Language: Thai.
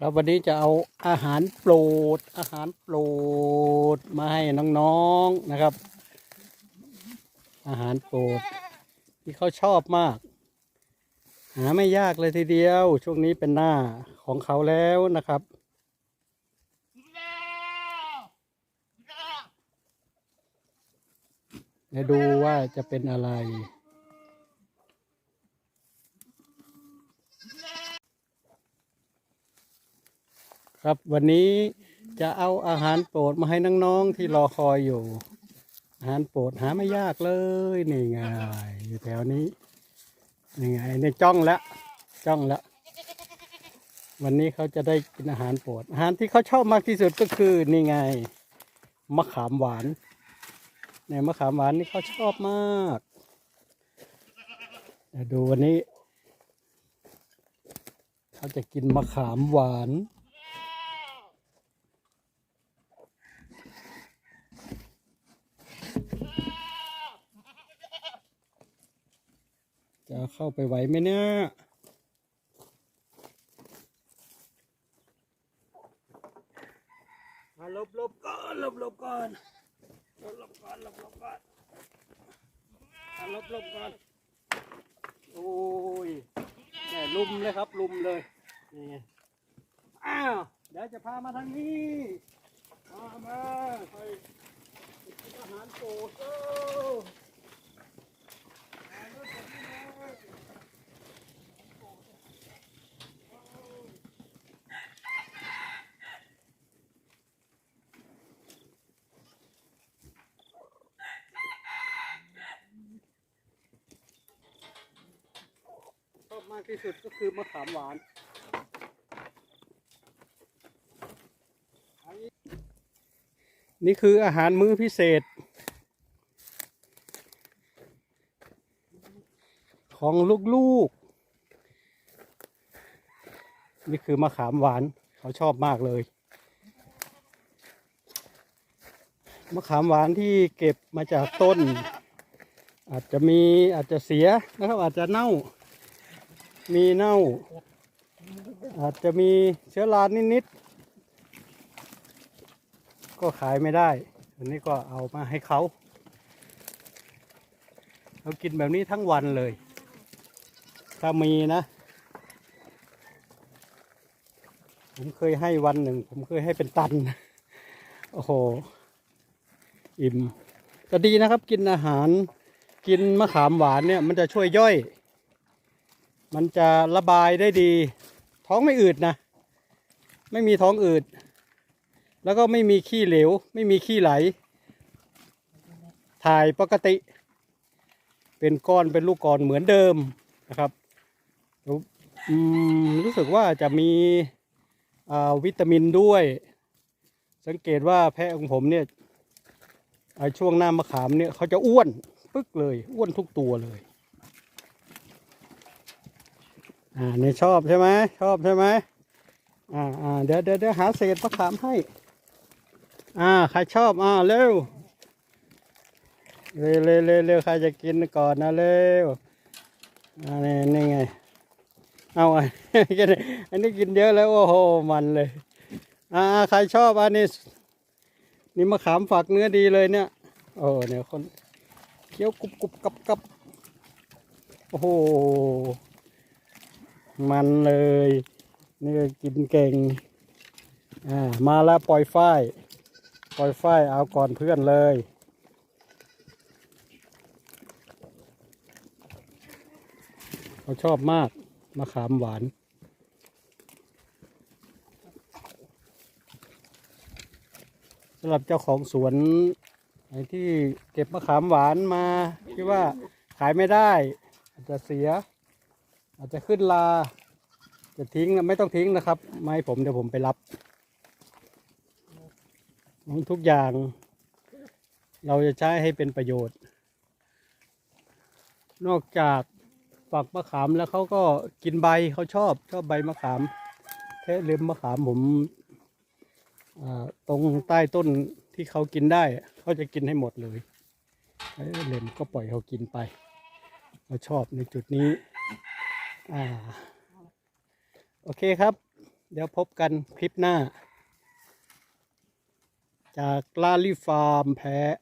ครับวันนี้จะเอาอาหารโปรดอาหารโปรดมาให้น้องๆนะครับ อาหารโปรดที่เขาชอบมาก หาไม่ยากเลยทีเดียว ช่วงนี้เป็นหน้าของเขาแล้วนะครับเดี๋ยวดูว่าจะเป็นอะไร ครับวันนี้จะเอาอาหารโปรดมาให้น้องๆที่รอคอยอยู่ อาหารโปรดหาไม่ยากเลยนี่ไงอยู่แถวนี้นี่ไงในจ้องแล้วจ้องแล้ววันนี้เขาจะได้กินอาหารโปรด อาหารที่เขาชอบมากที่สุดก็คือนี่ไงมะขามหวานเนี่ยมะขามหวานนี่เขาชอบมากเดี๋ยวดูวันนี้ เขาจะกินมะขามหวาน เข้าไปไหวไหมเนี่ยมาลบลบก่อนลบลบก่อนลบลบก่อนลบลบก่อนลบลบก่อนโอ้ยแหม่ลุมเลยครับลุมเลยนี่อ้าวเดี๋ยวจะพามาทางนี้มามาไปกินอาหารโปรดเออ ชอบ มากที่สุดก็คือมะขามหวานนี่คืออาหารมื้อพิเศษ ของลูกๆ นี่คือมะขามหวานเขาชอบมากเลย มะขามหวานที่เก็บมาจากต้น อาจจะมีอาจจะเสียนะครับอาจจะเน่า มีเน่า อาจจะมีเชื้อรานิดๆ ก็ขายไม่ได้อันนี้ก็เอามาให้เขาเรากินแบบนี้ทั้งวันเลย ถ้ามีนะ ผมเคยให้วันหนึ่ง ผมเคยให้เป็นตัน โอ้โห อิ่มก็ดีนะครับ กินอาหาร กินมะขามหวานเนี่ย มันจะช่วยย่อย มันจะระบายได้ดี ท้องไม่อืดนะ ไม่มีท้องอืด แล้วก็ไม่มีขี้เหลว ไม่มีขี้ไหล ถ่ายปกติ เป็นก้อนเป็นลูกก้อนเหมือนเดิมนะครับรู้สึกว่าจะมีวิตามินด้วย สังเกตว่าแพะของผมเนี่ยช่วงหน้ามะขามเนี่ยเขาจะอ้วนปึ๊กเลย อ้วนทุกตัวเลย อ่านี่ชอบใช่ไหมชอบใช่ไหมอ่าอ่าเดี๋ยวเดี๋ยวเดี๋ยวหาเศษมะขามให้ อ่าใครชอบอ่าเร็วเร็วเร็วเร็วเร็วใครจะกินก่อนนะเร็วอ่านี่นี่ไง เอาอะอันนี้กินเยอะแล้วโอ้โหมันเลยอ่าอ่าใครชอบอันนี้นี่มะขามฝักเนื้อดีเลยเนี่ยโอ้เนี่ยคนเคี้ยวกรุบกรุบกับกับโอ้โห มันเลยนี่กินเก่งอ่ามาแล้วปล่อยฝ้ายปล่อยฝ้ายเอาก่อนเพื่อนเลยเขาชอบมากมะขามหวานสำหรับเจ้าของสวนไอ้ที่เก็บมะขามหวานมาคิดว่าขายไม่ได้อาจจะเสีย อาจจะขึ้นลา จะทิ้งไม่ต้องทิ้งนะครับ ไม่ผมเดี๋ยวผมไปรับ ทุกอย่าง เราจะใช้ให้เป็นประโยชน์ นอกจากฝักมะขามแล้วเขาก็กินใบเขาชอบชอบใบมะขามแค่เล็มมะขามผมตรงใต้ต้นที่เขากินได้ เขาจะกินให้หมดเลยเลมก็ปล่อยเขากินไปเขาชอบในจุดนี้ อ่า โอเคครับ เดี๋ยวพบกันคลิปหน้า จากลาลีฟาร์มแพะ